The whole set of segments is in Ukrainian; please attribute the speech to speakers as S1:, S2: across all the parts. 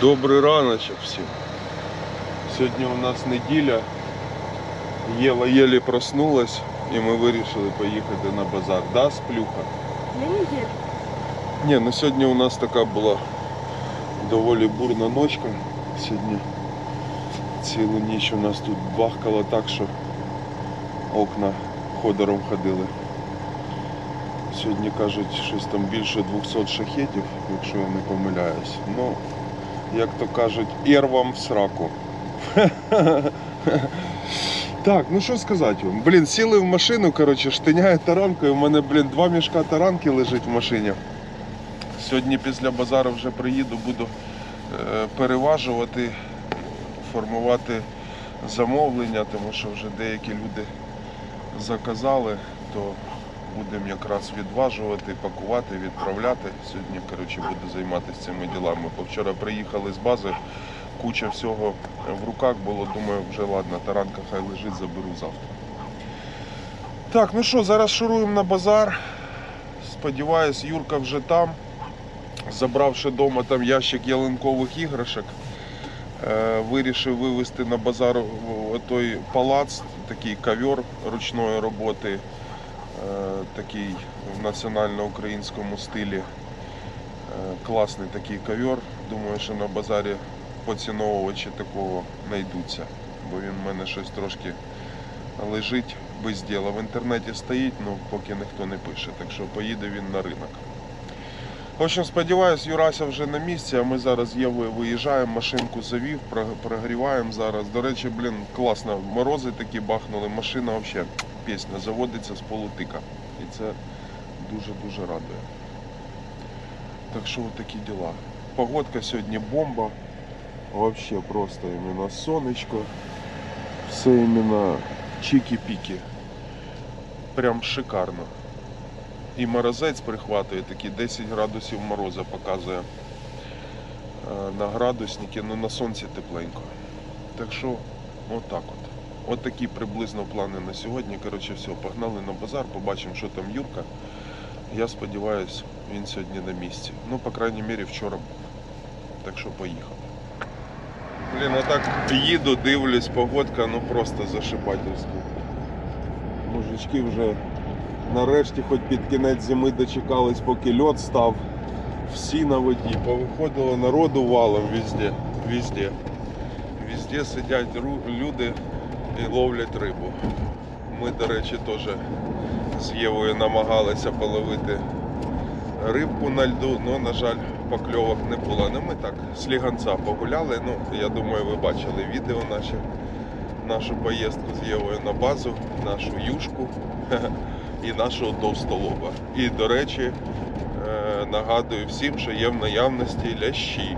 S1: Добрий раночок всім. Сьогодні у нас неділя. Єва єлі проснулась і ми вирішили поїхати на базар. Да, сплюха?
S2: Не еду.
S1: Ні, ну сьогодні у нас така була доволі бурна ночка. Сьогодні цілу ніч у нас тут бахкало так, що окна ходором ходили. Сьогодні кажуть, щось там більше 200 шахетів, якщо я не помиляюсь. Ну, як то кажуть, ір вам в сраку. Так, ну що сказати вам? Блін, сіли в машину, коротше, штиняє таранкою. У мене, блін, два мішка таранки лежить в машині. Сьогодні після базару вже приїду, буду е, переважувати, формувати замовлення, тому що вже деякі люди заказали, то будемо якраз відважувати, пакувати, відправляти. Сьогодні коротше, буду займатися цими ділами. Бо вчора приїхали з бази, куча всього в руках було, думаю, вже ладно, таранка хай лежить, заберу завтра. Так, ну що, зараз шуруємо на базар. Сподіваюсь, Юрка вже там. Забравши вдома там ящик ялинкових іграшок, е, вирішив вивезти на базар той палац, такий ковер ручної роботи, е, такий в національно-українському стилі. Е, Класний такий ковер. Думаю, що на базарі поціновувачі такого знайдуться, бо він в мене щось трошки лежить без діла. В інтернеті стоїть, але поки ніхто не пише, так що поїде він на ринок. В общем, сподіваюсь, Юрася вже на місці, а ми зараз Євою виїжджаємо, машинку завів, про- прогріваємо зараз. До речі, блін, класно, морози такі бахнули, машина взагалі пісня заводиться з полутика. І це дуже-дуже радує. Так що такі діла. Погодка сьогодні бомба. Вообще просто іменно сонечко. Все іменно чики-піки. Прям шикарно. І морозець прихватує такий 10 градусів мороза показує е, на градусники, ну на сонці тепленько. Так що, отак от. От такі приблизно плани на сьогодні. Коротше, все, погнали на базар, побачимо, що там Юрка. Я сподіваюся, він сьогодні на місці. Ну, по крайній мірі, вчора був. Так що поїхали. Блін, а так їду, дивлюсь, погодка, ну просто зашибательська. Мужички вже нарешті хоч під кінець зими дочекались, поки льот став. Всі на воді. Повиходило народу валом везде. Везде. Везде сидять люди і ловлять рибу. Ми, до речі, теж з Євою намагалися половити рибку на льду, але, на жаль, покльовок не було. Ну, ми так сліганця погуляли. Ну, я думаю, ви бачили відео наші, нашу поїздку з Євою на базу, нашу юшку і нашого товстолоба. І, до речі, е, нагадую всім, що є в наявності лящі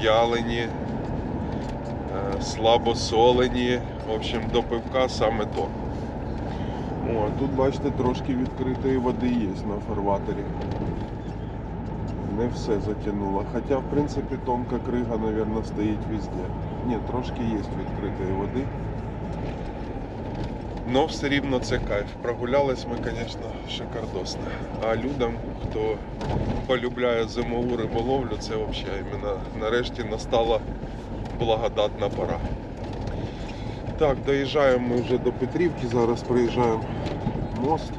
S1: в'ялені, е, слабосолені. В общем, до пивка саме то. О, тут бачите, трошки відкритої води є на фарватері. Не все затягнуло. Хоча, в принципі, тонка крига, мабуть, стоїть везде. Ні, трошки є відкритої води. Но все рівно це кайф. Прогулялись ми, звісно, шикардосно. А людям, хто полюбляє зимову риболовлю, це взагалі іменно нарешті настала благодатна пора. Так, доїжджаємо ми вже до Петрівки, зараз приїжджаємо мост.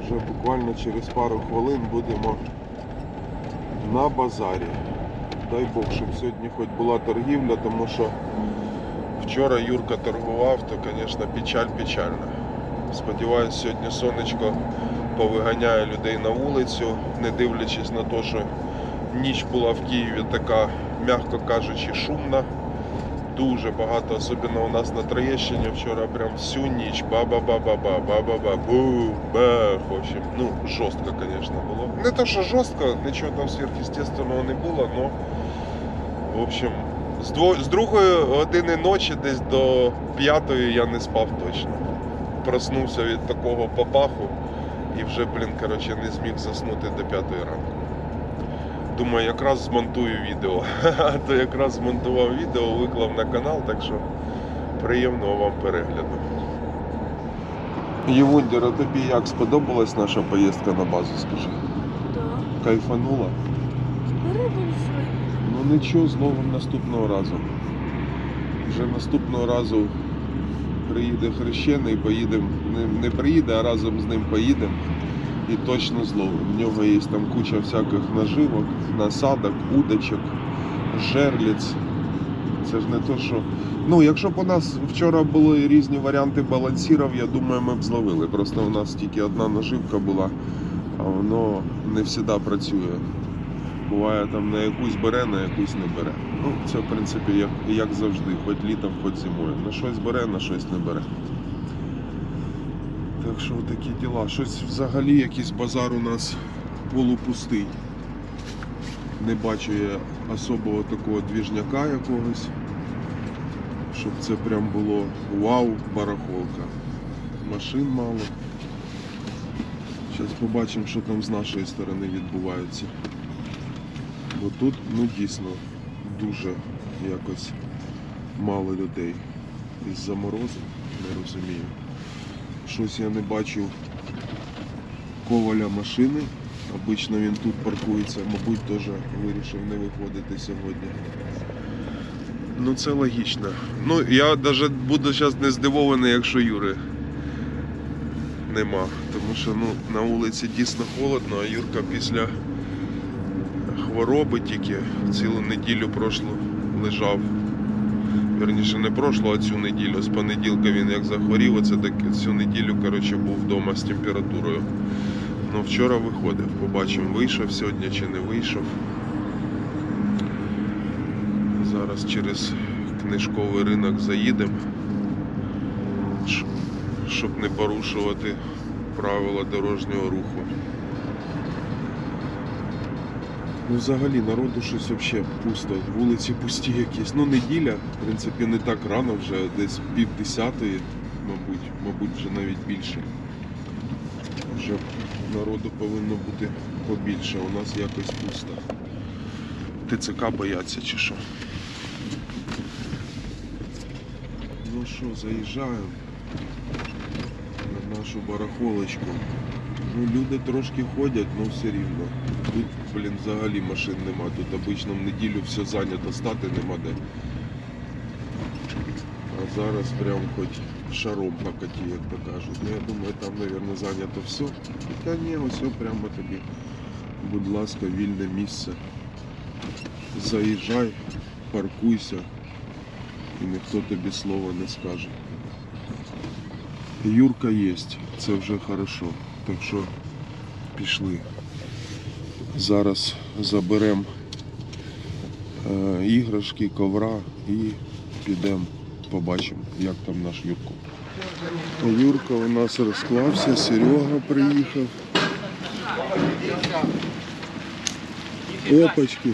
S1: Вже буквально через пару хвилин будемо на базарі. Дай Бог, щоб сьогодні хоч була торгівля, тому що вчора Юрка торгував, то, звісно, печаль печальна. Сподіваюсь, сьогодні сонечко повиганяє людей на вулицю, не дивлячись на те, що ніч була в Києві така, м'яко кажучи, шумна. Дуже багато, особливо у нас на Троєщині вчора прям всю ніч ба-ба-ба-ба-ба, ба-ба-ба, бу, бах, в общем, ну, жорстко, звісно, було. Не то, що жорстко, нічого там сверхъестественного не було, но, в общем, з, другої години ночі десь до п'ятої я не спав точно. Проснувся від такого попаху і вже, блін, коротше, не зміг заснути до п'ятої ранку. Думаю, якраз змонтую відео. То якраз змонтував відео, виклав на канал, так що приємного вам перегляду. Євундера, тобі як сподобалась наша поїздка на базу, скажи?
S2: Да.
S1: Кайфанула?
S2: Свою.
S1: Ну нічого, зловимо наступного разу. Вже наступного разу приїде хрещений, поїдемо. Не, не приїде, а разом з ним поїдемо і точно зловимо. В нього є там куча всяких наживок, насадок, удочок, жерліць. Це ж не то, що. Ну, якщо б у нас вчора були різні варіанти балансірів, я думаю, ми б зловили. Просто у нас тільки одна наживка була, а воно не завжди працює. Буває там на якусь бере, на якусь не бере. Ну, це в принципі як, як завжди, хоч літом, хоч зимою. На щось бере, на щось не бере. Так що такі діла. Щось взагалі якийсь базар у нас полупустий. Не бачу я особого такого двіжняка якогось. Щоб це прям було вау, барахолка. Машин мало. Зараз побачимо, що там з нашої сторони відбувається. Бо тут ну дійсно дуже якось мало людей. Із-за морозу, не розумію. Щось я не бачив коваля машини. Обично він тут паркується, мабуть, теж вирішив не виходити сьогодні. Ну це логічно. Ну я навіть буду зараз не здивований, якщо Юри нема. Тому що ну, на вулиці дійсно холодно, а Юрка після хвороби тільки цілу неділю прошлу лежав. Верніше не прошлу, а цю неділю. З понеділка він як захворів, оце так цю неділю коротше, був вдома з температурою. Ну вчора виходив, побачимо, вийшов сьогодні чи не вийшов. Зараз через книжковий ринок заїдемо, щоб не порушувати правила дорожнього руху. Ну, взагалі, народу щось взагалі пусто. Вулиці пусті якісь. Ну, неділя, в принципі, не так рано, вже десь пів десятої, мабуть, мабуть, вже навіть більше. Вже народу повинно бути побільше, у нас якось пусто. ТЦК бояться чи що. Ну що, заїжджаємо на нашу барахолочку. Ну, люди трошки ходять, але все рівно. Тут, блін, взагалі машин нема. Тут обично в неділю все зайнято, стати нема де. А зараз прям хоч шаром накаті, як то кажуть. Ну, я думаю, там, мабуть, зайнято все. Хоча ні, ось прямо тобі, будь ласка, вільне місце. Заїжджай, паркуйся і ніхто тобі слова не скаже. Юрка є, це вже хорошо. Так що пішли. Зараз заберемо е, іграшки, ковра і підемо побачимо, як там наш Юрко. Юрка у нас розклався, Серега приїхав. Опачки.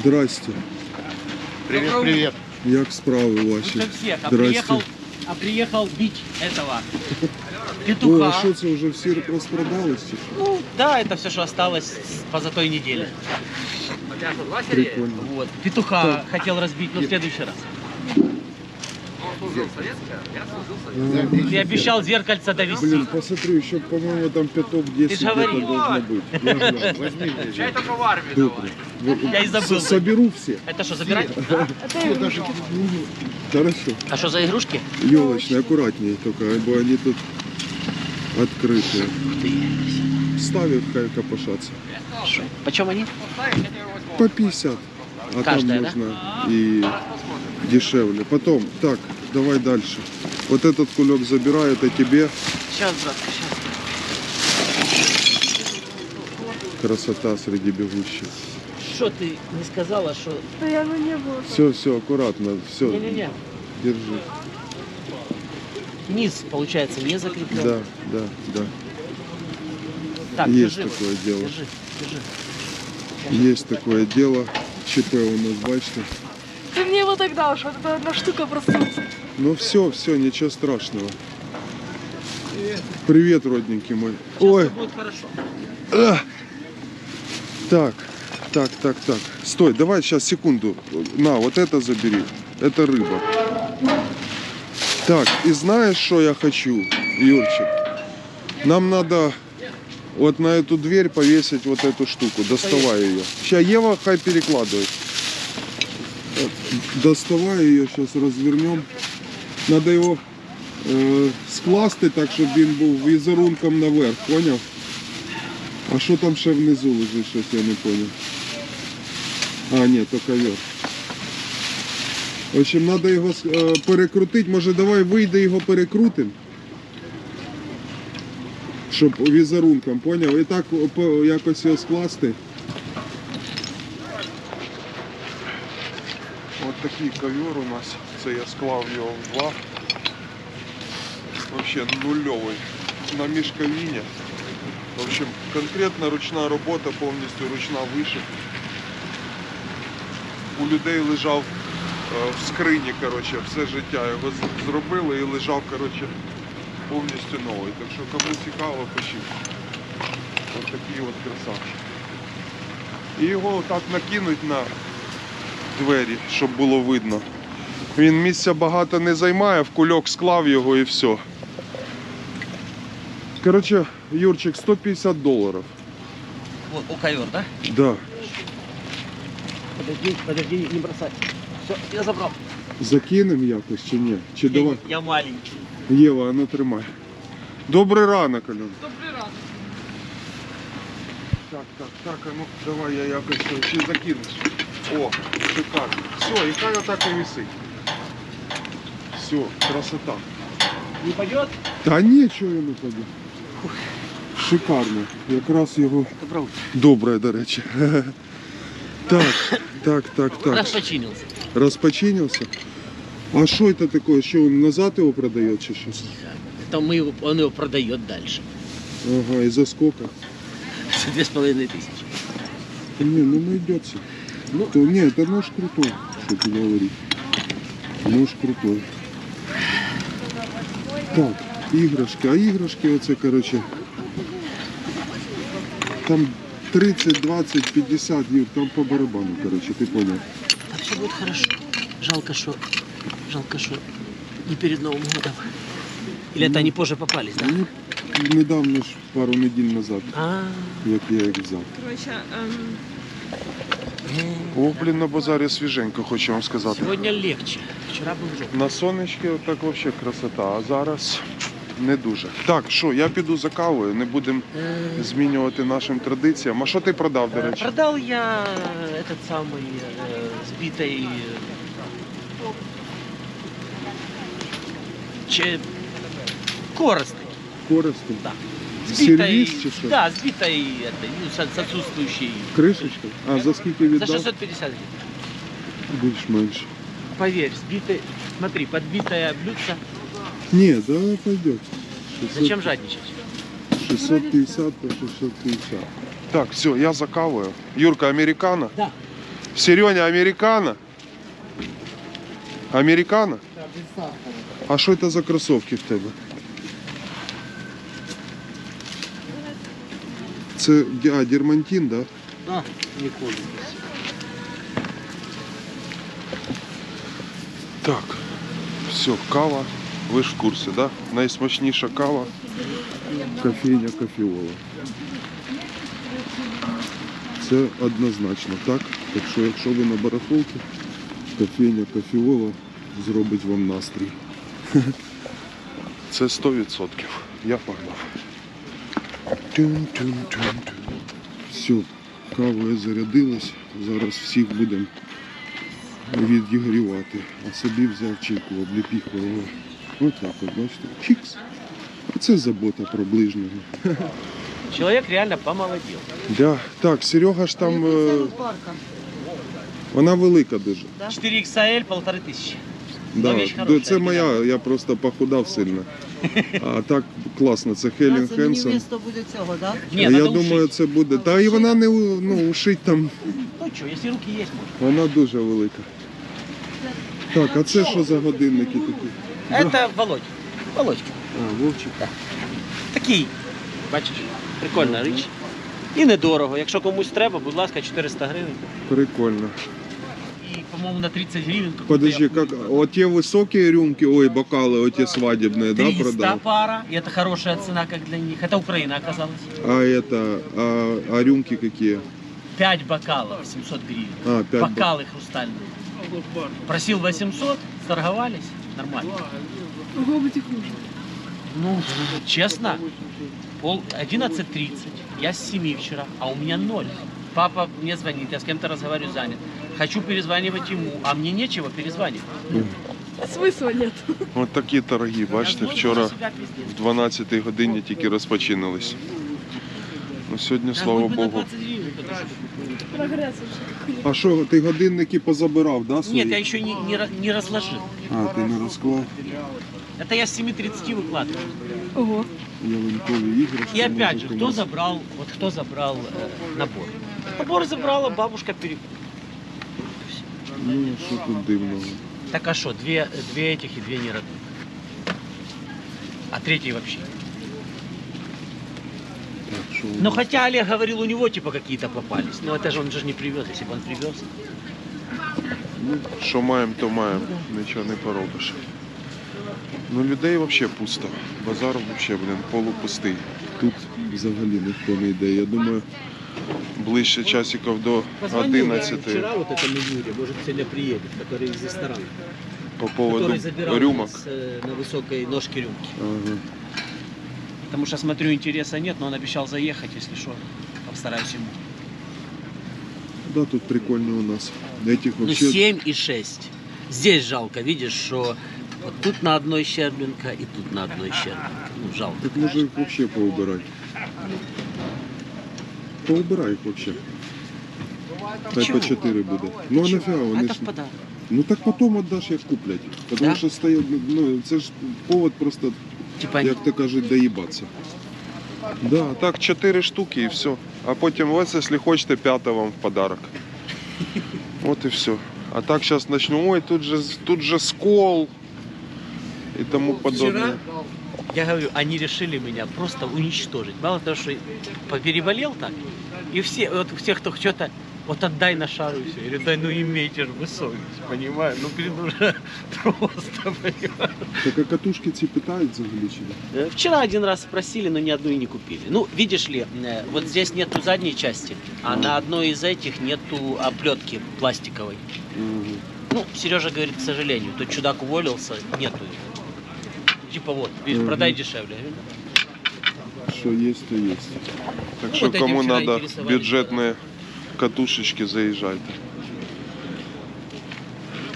S1: Здрасте.
S2: Привет, привет.
S1: Як справи ваші?
S2: А
S1: Здрасте.
S2: а приехал бить этого Петуха.
S1: а це вже всі розпродались? чи що?
S2: Ну, да, это все, что осталось с позатой недели.
S1: Прикольно.
S2: Вот. Петуха хотел разбить, но в следующий раз. Ты обещал зеркальце довести.
S1: Блин, посмотри, еще, по-моему, там пяток 10
S2: Ты ж говорил.
S1: где-то должно быть. Возьми,
S3: Я только в армии.
S1: Вот,
S2: Я и забыл.
S1: Соберу все.
S2: Это что, забирать?
S1: Хорошо.
S2: А что за игрушки?
S1: Елочные, аккуратнее только, бо они тут открытые.
S2: Ты.
S1: Ставят хай копошатся.
S2: Почем они?
S1: По 50. А
S2: Каждая,
S1: там
S2: да?
S1: можно и дешевле. Потом, так, давай дальше. Вот этот кулек забирай, это тебе.
S2: Сейчас, братка, сейчас.
S1: Красота среди бегущих.
S2: Что ты не сказала, что...
S4: Да я ну не было.
S1: Все, все, аккуратно, все.
S2: Не-не-не.
S1: Держи.
S2: Низ, получается, не закреплен.
S1: Да, да, да.
S2: Так,
S1: Есть
S2: держи.
S1: такое дело.
S2: Держи, держи.
S1: Есть такое дело. ЧП у нас, бачите.
S4: Ты мне его тогда уж, вот эта одна штука проснулся.
S1: Ну все, все, ничего страшного. Привет, родненький мой.
S2: Сейчас
S1: Ой,
S2: будет хорошо.
S1: а. так, так, так, так. Стой, давай сейчас секунду. На, вот это забери. Это рыба. Так, и знаешь, что я хочу, Юрчик? Нам надо вот на эту дверь повесить вот эту штуку. Доставай ее. Сейчас Ева хай перекладывает. Так, Доставай ее, сейчас развернем. Надо його е, скласти так, щоб він був візерунком наверх, поняв? А що там ще внизу лежить, щось я не поняв. А, ні, то ковер. В общем, треба його е, перекрутити. Може давай вийде його перекрутимо. Щоб візерунком, поняв? І так якось його скласти. Ось такий ковер у нас. Це я склав його в два. Вообще нульовий. На мішковині. В общем, конкретно ручна робота, повністю ручна вишивка. У людей лежав е, в скрині, коротше, все життя його зробили і лежав, коротше, повністю новий. Так що кому цікаво, пишіть. Ось такий от красавчик. І його так накинуть на двері, щоб було видно. Він місця багато не займає, в кульок склав його і все. Коротше, Юрчик, 150 доларів.
S2: У ковер, да?
S1: Да.
S2: Подожди, подожди, не бросай. Все, я забрал.
S1: Закинемо якось чи ні? Чи давай?
S2: Я маленький.
S1: Єва, а ну тримай. Добрий ранок, Альон.
S4: Добрий ранок.
S1: Так, так, так, а ну давай я якось ще закинеш. О, шикарно. Все, і хай отак і висить. Все, красота.
S2: Не пойдет?
S1: Та нічого я не паду. Шикарно. Якраз його
S2: Добро утро.
S1: добре, до речі. Так, так, так, так.
S2: Распочинился.
S1: Розпочинився. А що це таке? Що він назад його продає чи що?
S2: Это мы его, он его продает дальше.
S1: Ага, і за сколько?
S2: За две с половиной тысячи.
S1: Не, ну найдется.
S2: Ну.
S1: То, не, это нож крутой, что ты говоришь. Нож крутой. Так, іграшки. А іграшки оце, короче, там 30, 20, 50 Юр, там по барабану, короче, ты понял.
S2: Да все будет хорошо. Жалко, что, жалко, что не перед Новым годом. Или это они позже попались, да?
S1: Мені недавно ж пару неділь назад,
S2: А,
S1: як я їх взяв.
S4: Коротше, ем,
S1: О, блін, на базарі свіженько, хочу вам сказати.
S2: сегодня легче. Вчера был жопа.
S1: На сонечки так взагалі красота, а зараз не дуже. Так, що, я піду за кавою, не будемо
S2: Э,
S1: змінювати нашим традиціям. А що ти продав, до речі?
S2: Продал я этот самый э, сбитый э, че, коростный.
S1: Користи.
S2: Да.
S1: Сервіс чи що?
S2: Да, сбитой этой, ну, с, с отсутствующей.
S1: Кришечка? А за скільки
S2: За
S1: віддав?
S2: 650 гривен.
S1: Більш-менш.
S2: Поверь, сбитый, смотри, подбитое блюдце.
S1: Ні, да, пойдет. 600,
S2: Зачем жадничать?
S1: 650 по 650. Так, все, я за кавою. Юрка, американо?
S2: Да.
S1: Сереня, американо? Американо? А що це за кросовки в тебе? Це а, дермантин, да?
S2: А, ніколи.
S1: Так, все, кава. Ви ж в курсі, да? Найсмачніша кава. Кофейня кофеола. Це однозначно, так? Так що якщо ви на барахолці, кофейня кофеола зробить вам настрій. Це 100%. Я погнав. Тюн-тюн-тюн-тюн. Все, кавою зарядилась. Зараз всіх будемо відігрівати. А собі взяв чайку, обліпіхав його. Ось так от, бачите. Чікс. А це забота про ближнього.
S2: Человек реально помолодел.
S1: Да. Так, Серега ж там. е, Вона велика дуже.
S2: 4XL, полторы тысячи.
S1: Да.
S2: хорошая,
S1: Це моя, я просто похудав сильно. А так класно, це Хелен
S3: Це
S1: Хенсон.
S3: місто буде цього, так?
S2: Ні, надо
S1: я думаю,
S2: ушить.
S1: це буде. Та і вона не у- ну, ушить там,
S2: Ну что, если руки есть, можно.
S1: вона дуже велика. Так, а це що за годинники такі?
S2: Это Володь. Володька.
S1: А, Вовчик.
S2: Такий, бачиш, прикольна річ. І недорого. Якщо комусь треба, будь ласка, 400 гривень.
S1: Прикольно.
S2: По-моему, на 30 гривен.
S1: Подожди, как вот те высокие рюмки, ой, бокалы, вот те свадебные, да,
S2: 300
S1: продал?
S2: пара, и это хорошая цена, как для них. Это Украина оказалась.
S1: А это, а, а рюмки какие?
S2: 5 бокалов, 700 гривен.
S1: А, 5
S2: Бокалы хрустальные. Просил 800, торговались, нормально. Ну, честно, пол 11.30, я с 7 вчера, а у меня ноль. Папа мне звонит, я с кем-то разговариваю, занят. Хочу перезванивать ему, а мне нечего перезванивать.
S4: Смысла нет.
S1: От такі торги, бачите,
S2: Возможно,
S1: вчора
S2: за себя пиздец.
S1: в 12 годині тільки розпочинились. Ну сьогодні,
S2: Да
S1: слава
S2: хоть бы на
S1: Богу.
S2: 20 гривен подожди.
S4: Прогресс уже.
S1: А що, ти годинники позабирав, да, свої?
S2: Нет, я еще не, не, ра- не разложил.
S1: А, ти не розклав
S2: Это я с 7.30 выкладываю.
S4: Ого.
S1: ялинкові іграшки.
S2: И опять
S1: може,
S2: же, кто
S1: комусь.
S2: забрал, вот кто забрал э, набор? Набор забрала бабушка перекуп.
S1: Ну, що тут дивного?
S2: Так а что, две, две этих и две не родных. А третий вообще.
S1: Так, що у
S2: Ну
S1: нас?
S2: хотя Олег говорил, у него типа какие-то попались. Но это же он же не привез, если бы он привез.
S1: Ну, що маємо, то маємо. Нічого не поробиш. Ну, людей взагалі пусто. Базар взагалі, блін, полупустий. Тут взагалі ніхто не йде. Я думаю, ближче часиків до 11
S2: вот этому Юре, может сегодня приедет, который из ресторана.
S1: по поводу рюмок.
S2: э, на высокой ножке рюмки.
S1: Ага.
S2: Потому что, смотрю, интереса нет, но он обещал заехать, если что. Постараюсь ему.
S1: Да, тут прикольно у нас. Этих
S2: Ну,
S1: вообще...
S2: 7 и 6. Здесь жалко, видишь, что вот тут на одной щербинка и тут на одной щербинка. Ну, жалко.
S1: Може їх вообще Поубирай їх вообще. Хай по 4 буде. Ну а нафіга вони
S2: это
S1: ж.
S2: в подарок.
S1: Ну так потім віддаш, як куплять. Тому
S2: Да?
S1: що стає, ну це ж повод просто,
S2: Типа,
S1: як то кажуть, доїбатися. Да, так 4 штуки і все. А потім ось, якщо хочете, п'ята вам в подарок. От і все. А так зараз почну, ой, тут же, тут же скол і тому подобне.
S2: Вчера, я говорю, они решили меня просто уничтожить. Мало того, что переболел так, и все, вот все, кто что-то, вот отдай на шару и все. Я говорю, да ну имейте же вы совесть, понимаю? Ну, блин, уже просто, понимаю.
S1: Так а катушки ці питають взагалі чи ні?
S2: Э, Вчера один раз спросили, но ни одну и не купили. Ну, видишь ли, э, вот здесь нету задней части, а на одной из этих нету оплетки пластиковой.
S1: Мгм.
S2: Ну, Сережа говорит, к сожалению, тот чудак уволился, нету ее. Типа вот, видишь,
S1: Мгм.
S2: продай дешевле. Я говорю,
S1: Що є, то є. Так
S2: Ну,
S1: що
S2: вот этим
S1: кому
S2: вчера
S1: треба
S2: интересовались,
S1: бюджетні катушечки, заїжджайте.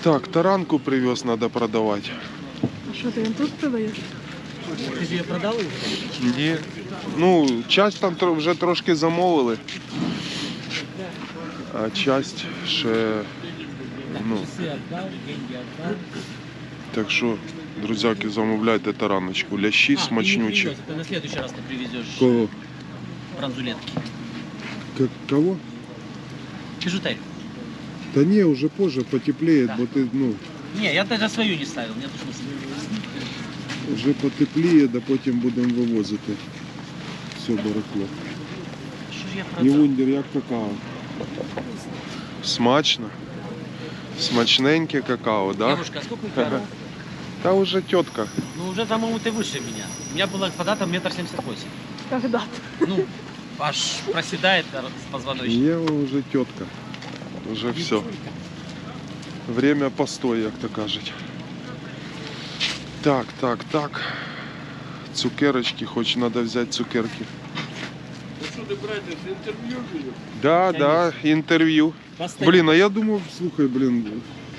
S1: Так, таранку привез, треба продавати.
S4: А что ты им тут продаешь?
S2: Ты же ее продал уже?
S1: Ні. Ну, часть там тро- вже трошки замовили. А часть ще. Ну,
S2: Часы отдал, деньги отдал.
S1: так що, друзяки, замовляйте тараночку. Лящі
S2: А, ты не
S1: смачнючі.
S2: привез, это на следующий раз ты привезешь
S1: Кого?
S2: бронзулетки.
S1: К- Кого?
S2: Бижутерию.
S1: Та ні, вже позже потепліє,
S2: Да.
S1: бо ти, ну,
S2: Не, я даже свою не ставил, мне смысла.
S1: вже потепліє, да потім будемо вивозити. Все барахло.
S2: Что же я
S1: Не
S2: продал?
S1: вундер, як какао. Смачно. Смачненьке какао, да?
S2: Девушка, а сколько у тебя? рост?
S1: Та уже тетка.
S2: Ну, уже, по-моему, ты выше меня. У меня было когда-то метр семьдесят восемь.
S4: Когда-то.
S2: Ну, аж проседает с позвоночник.
S1: Є вже тетка. Уже все. Время постой, як то кажуть. Так, так, так. Цукерочки, хоч треба взяти цукерки. Да, да, інтерв'ю.
S2: Постоянно.
S1: Блін, а я думав, слухай, блін,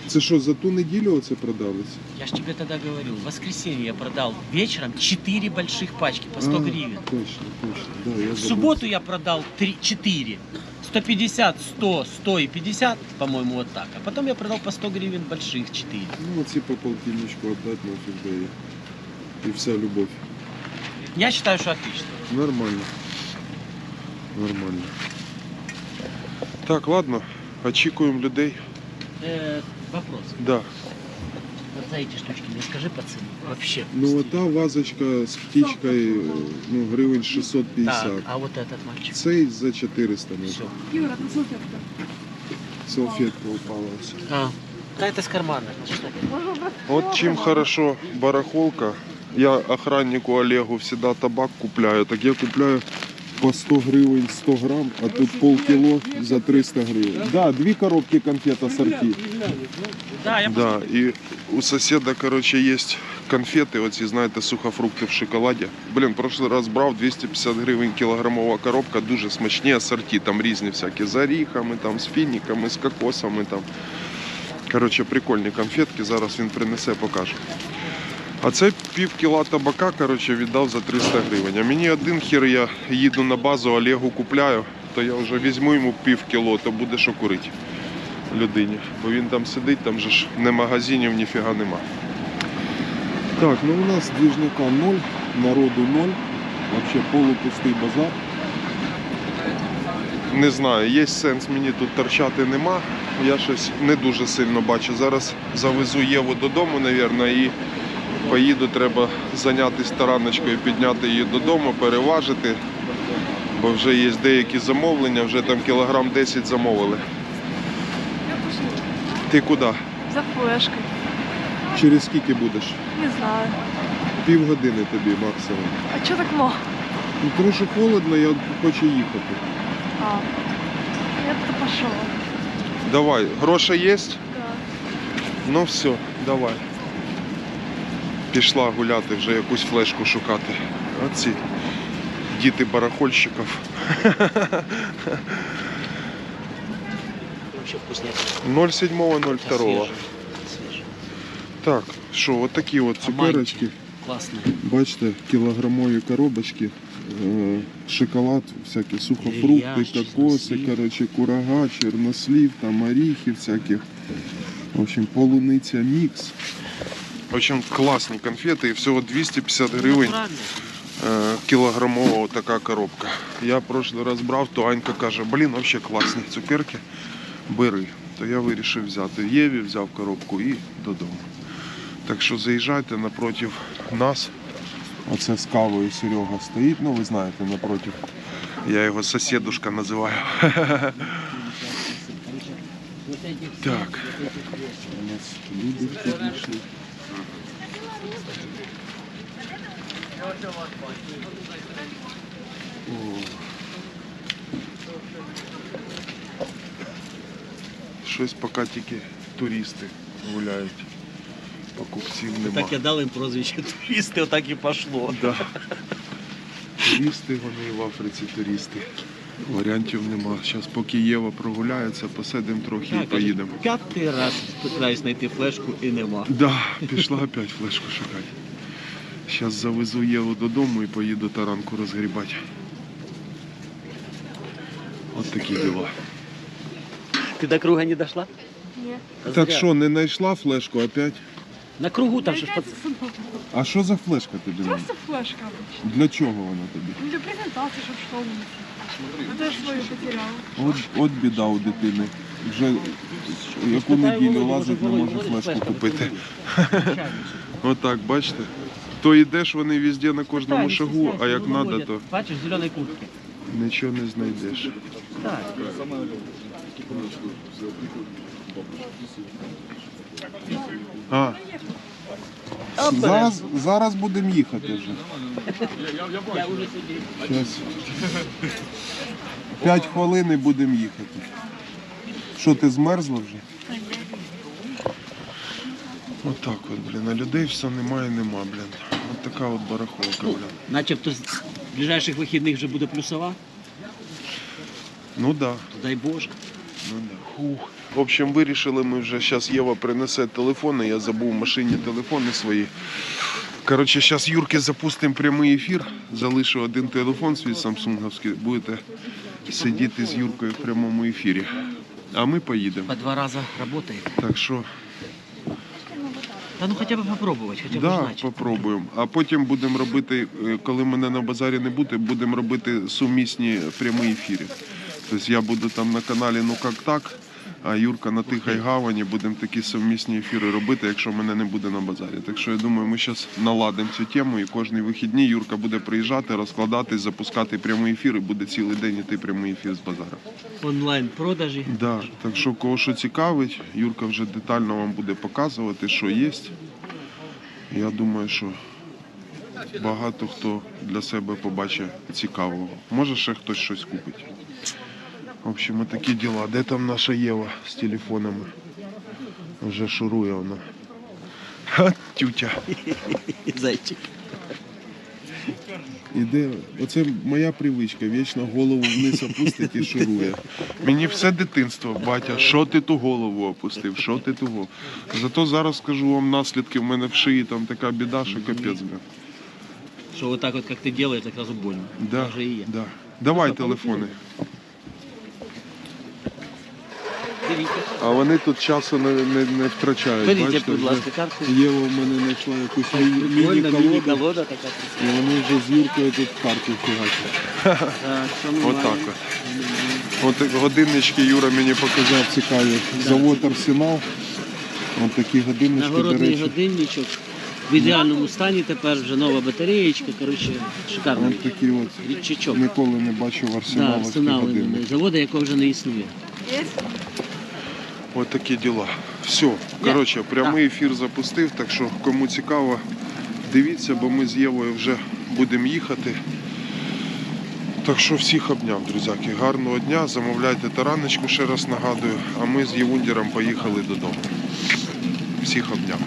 S1: це що, за ту неділю оце продалось?
S2: Я же тебе тогда говорил, в воскресенье я продал вечером 4 больших пачки по 100
S1: А,
S2: гривен.
S1: Точно, точно. Да, я
S2: В
S1: забув.
S2: субботу я продал 3, 4. 150, 100, 100 и 50, по-моему, вот так. А потом я продал по 100 гривен больших 4.
S1: Ну, оці по полтинничку віддати нафіг да і, і вся любов.
S2: Я считаю, что отлично.
S1: Нормально. Нормально. Так, ладно. Очікуємо людей.
S2: Э, вопрос.
S1: Да.
S2: Вот за эти штучки мне скажи по цене. Вообще.
S1: Ну, ота вазочка з птичкою, ну, гривень 650.
S2: Так, а вот этот мальчик.
S1: Цей за 400 може.
S2: Все.
S4: Юра, ты салфетка.
S1: Салфетка упала. ось.
S2: А, Да это с кармана. Ну что?
S1: От чим хорошо барахолка. Я охраннику Олегу всегда табак купляю. Так я купляю по 100 гривень 100 грам, а тут полкіло за 300 гривень. Да, дві коробки конфет ассорти.
S2: Да,
S1: і у сусіда, короче, є конфети, оці, знаєте, сухофрукти в шоколаді. Блін, прошлий раз брав 250 гривень кілограмова коробка, дуже смачні асорті, там різні всякі з оріхами, там, з фініками, з кокосами. Там. Коротше, прикольні конфетки, зараз він принесе, покаже. А це пів кіла табака, коротше, віддав за 300 гривень. А мені один хір, я їду на базу, Олегу купляю, то я вже візьму йому пів кіло, то буде що курити людині. Бо він там сидить, там же ж не магазинів, ніфіга нема. Так, ну у нас двіжника 0, народу 0. Взагалі полупустий базар. Не знаю, є сенс мені тут торчати нема. Я щось не дуже сильно бачу. Зараз завезу Єву додому, мабуть, і поїду, треба зайнятися тараночкою, підняти її додому, переважити. Бо вже є деякі замовлення, вже там кілограм 10 замовили. Ти куди?
S4: За флешкой.
S1: Через скільки будеш?
S4: Не знаю.
S1: Півгодини тобі максимум.
S4: А чё так мало?
S1: Ну трохи холодно, я хочу їхати.
S4: А. Я то пошел.
S1: Давай, гроші є?
S4: Да.
S1: Ну все, давай. Пішла гуляти, вже якусь флешку шукати. Оці діти барахольщиків.
S2: вообще вкуснятина.
S1: 0,7-02.
S2: Свежий. Свежий.
S1: Так, що, от такі от цукерочки.
S2: Классно.
S1: Бачите, кілограмові коробочки, е, шоколад, всякі сухофрукти, кокоси, коротше, курага, чорнослів, там оріхи всяких. В общем, полуниця мікс. В общем, класні конфети і всього 250 гривень
S2: Натурально.
S1: е, кілограмова така коробка. Я прошлий раз брав, то Анька каже, блін, взагалі класні цукерки, бери. То я вирішив взяти Єві, взяв коробку і додому. Так що заїжджайте напроти нас. Оце з кавою Серега стоїть, ну ви знаєте, напроти. Я його сусідушка називаю. Так. У нас люди підійшли. Щось поки тільки туристи гуляють. Покупців нема.
S2: Так я дал им прозвище туристы, вот так и пошло.
S1: Да. Туристи вони в Африці туристи. Варіантів нема. Зараз поки Єва прогуляється, посидимо трохи і поїдемо.
S2: П'ятий раз пытаюсь знайти флешку і нема.
S1: Да, пішла опять флешку шукати. Зараз завезу Єву додому і поїду таранку розгрібати. От такі діла.
S2: Ти до круга не дошла?
S4: Не.
S1: Так
S2: Зря.
S1: що, не знайшла флешку опять?
S2: На кругу там же ж
S4: Опять
S2: пацан.
S4: засунула.
S1: А що за флешка тобі? нужна?
S4: Просто флешка обычно.
S1: Для чого вона тобі?
S4: Ну, Для презентации, чтобы что нибудь Свою потеряла.
S1: От, от біда у дитини. Вже яку неділю лазить, не може флешку купити. Отак, бачите? То йдеш вони везде на кожному шагу, а як треба, то
S2: Бачиш, в зеленій куртці.
S1: нічого не знайдеш.
S2: Так.
S1: А, зараз, зараз будемо їхати вже.
S2: Я уже сидів.
S1: Щас. П'ять хвилин і будемо їхати. Що, ти змерзла вже? Отак от, блін, а людей все немає, нема, блін. От така от барахолка, блін.
S2: Начебто з ближайших вихідних вже буде плюсова.
S1: Ну да.
S2: Дай Боже.
S1: Ну да. Фух. В общем, вирішили ми вже, зараз Єва принесе телефони, я забув в машині телефони свої. Коротше, зараз Юрки запустимо прямий ефір. Залишу один телефон свій самсунговський. Будете сидіти з Юркою в прямому ефірі. А ми поїдемо.
S2: По два рази працює.
S1: Так що,
S2: Та ну хоча б попробувати, хоча б
S1: да,
S2: знати.
S1: попробуємо. А потім будемо робити, е, коли мене на базарі не буде, будемо робити сумісні прямі ефіри. Тобто я буду там на каналі Ну Как Так, А Юрка на Тихій Гавані будемо такі совмісні ефіри робити, якщо мене не буде на базарі. Так що я думаю, ми зараз наладимо цю тему і кожні вихідні Юрка буде приїжджати, розкладатись, запускати прямий ефір і буде цілий день іти прямий ефір з базару.
S2: Онлайн-продажі.
S1: Да, так що кого що цікавить, Юрка вже детально вам буде показувати, що є. Я думаю, що багато хто для себе побачить цікавого. Може ще хтось щось купить. В общем, такі діла. Де там наша Єва з телефонами? Вже шурує вона. Ха, тютя.
S2: Зайчик.
S1: Іде, оце моя привичка, вічно голову вниз опустить і шурує. Мені все дитинство, батя, що ти ту голову опустив, що ти ту голову. Зато зараз скажу вам наслідки, в мене в шиї там така біда, що капець. бля.
S2: Что вот так вот, как ты делаешь, так сразу больно.
S1: Да,
S2: я.
S1: да. Давай телефони. А вони тут часу не, не, не втрачають.
S2: Берите,
S1: Бачите,
S2: будь ласка, карту.
S1: Єва в мене знайшла якусь міні-колоду,
S2: мини-колода такая.
S1: і вони вже з Юркою тут карту фігачать.
S2: Так,
S1: Отак от. От годиннички Юра мені показав цікаві. Завод Арсенал. От такі годиннички, до
S2: Нагородний
S1: речі.
S2: годинничок. В ідеальному стані тепер вже нова батареєчка, коротше, шикарний
S1: От такі от.
S2: річачок.
S1: Ніколи не бачив
S2: Да, встановлений.
S1: годинники.
S2: Заводу, якого вже не існує.
S4: Есть?
S1: Ось такі діла. Все. Коротше, прямий ефір запустив, так що кому цікаво, дивіться, бо ми з Євою вже будемо їхати. Так що всіх обняв, друзяки. Гарного дня, замовляйте тараночку, ще раз нагадую, а ми з Євундіром поїхали додому. Всіх обняв.